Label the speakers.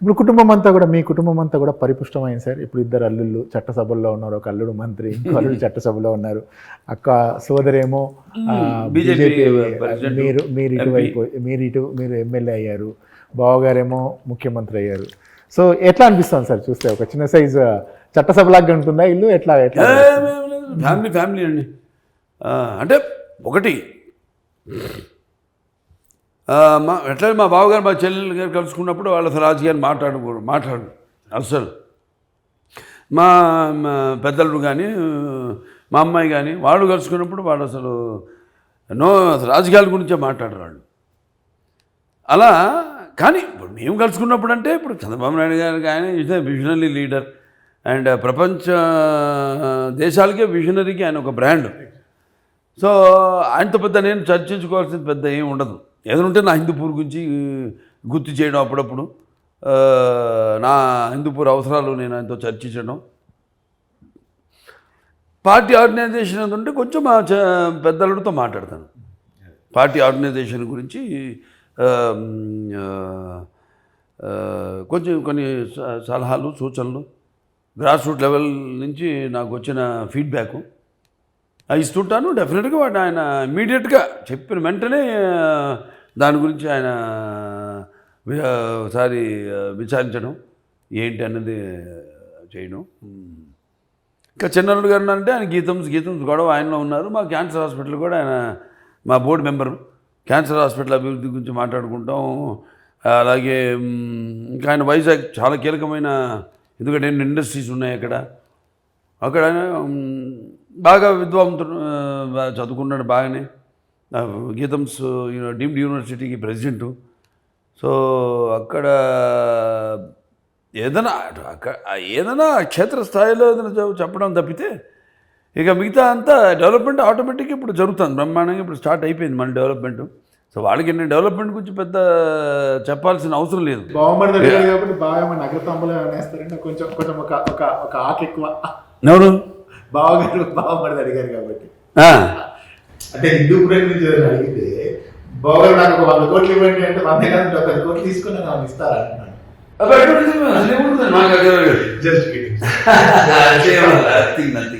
Speaker 1: ఇప్పుడు కుటుంబం అంతా కూడా మీ కుటుంబం అంతా కూడా పరిపుష్టమైంది సార్. ఇప్పుడు ఇద్దరు అల్లుళ్ళు చట్టసభల్లో ఉన్నారు ఒక అల్లుడు మంత్రి ఇంకో అల్లుడు చట్టసభలో ఉన్నారు. అక్క సోదరేమో
Speaker 2: బీజేపీ
Speaker 1: మీరు మీరు ఇటువైపు మీరు ఇటు మీరు ఎమ్మెల్యే అయ్యారు. బావగారేమో ముఖ్యమంత్రి అయ్యారు. సో ఎట్లా అనిపిస్తుంది సార్ చూస్తే? ఒక చిన్న సైజు చట్టసభలాగా ఉంటుందా? ఇల్లు ఎట్లా ఎట్లా?
Speaker 2: ఫ్యామిలీ ఫ్యామిలీ అండి. అంటే ఒకటి మా ఎట్లా మా బావగారు మా చెల్లెలు గారు కలుసుకున్నప్పుడు వాళ్ళ అసలు రాజకీయాన్ని మాట్లాడుకోరు మాట్లాడు అసలు మా మా పెద్దలు కానీ మా అమ్మాయి కానీ వాళ్ళు కలుసుకున్నప్పుడు వాళ్ళు అసలు నో అసలు రాజకీయాల గురించే మాట్లాడరు వాళ్ళు అలా కానీ ఇప్పుడు మేము కలుసుకున్నప్పుడు అంటే ఇప్పుడు చంద్రబాబు నాయుడు గారికి ఆయన ఇస్ విజనరీ లీడర్ అండ్ ప్రపంచ దేశాలకే విజనరీకి ఆయన ఒక బ్రాండ్ సో ఆయనతో పెద్ద నేను చర్చించుకోవాల్సిన పెద్ద ఏం ఉండదు. ఏదైనా ఉంటే నా హిందూపూర్ గురించి గుర్తు చేయడం అప్పుడప్పుడు. నా హిందూపూర్ అవసరాలు నేను ఆయనతో చర్చించడం. పార్టీ ఆర్గనైజేషన్ ఏది ఉంటే కొంచెం మా పెద్దలతో మాట్లాడతాను. పార్టీ ఆర్గనైజేషన్ గురించి కొంచెం కొన్ని స- సలహాలు సూచనలు. గ్రాస్ రూట్ లెవెల్ నుంచి నాకు వచ్చిన ఫీడ్బ్యాక్. ఇస్తుంటాను డెఫినెట్గా వాడు ఆయన ఇమీడియట్గా చెప్పిన వెంటనే దాని గురించి ఆయన ఒకసారి విచారించడం ఏంటి అన్నది చేయడం. ఇంకా చిన్నారుడు గారు అంటే ఆయన గీతమ్స్ గీతం గొడవ ఆయనలో ఉన్నారు. మా క్యాన్సర్ హాస్పిటల్ కూడా ఆయన మా బోర్డు మెంబరు. క్యాన్సర్ హాస్పిటల్ అభివృద్ధి గురించి మాట్లాడుకుంటాం. అలాగే ఇంకా ఆయన వైజాగ్ చాలా కీలకమైన ఎందుకంటే ఎన్ని ఇండస్ట్రీస్ ఉన్నాయి అక్కడ. అక్కడ బాగా విద్వాంతుడు బాగా చదువుకున్నాడు బాగానే. యూని- డీమ్డ్ యూనివర్సిటీకి ప్రెసిడెంటు. సో అక్కడ ఏదైనా అక్కడ ఏదైనా క్షేత్రస్థాయిలో ఏదైనా చెప్- చెప్పడం తప్పితే ఇక మిగతా అంతా డెవలప్మెంట్ ఆటోమేటిక్గా ఇప్పుడు జరుగుతుంది. బ్రహ్మాండంగా ఇప్పుడు స్టార్ట్ అయిపోయింది మన డెవలప్మెంట్. సో వాళ్ళకి నేను డెవలప్మెంట్ గురించి పెద్ద చెప్పాల్సిన అవసరం లేదు.
Speaker 1: బాగా నగరతంబులు కొంచెం కొంచెం ఒక ఒక ఆకు ఎక్కువ. బావగారు బావమరిది అడిగారు కాబట్టి.
Speaker 2: ఆ,
Speaker 1: అంటే హిందూపురం నుంచి ఏదైనా అడిగితే బావగారు నాకు ఒక వంద కోట్లు ఇవ్వండి అంటే వంద కాదు ఒక పది కోట్లు తీసుకుని నాకు ఇస్తారా? అంటున్నాను జస్ట్
Speaker 2: nothing.
Speaker 1: సరే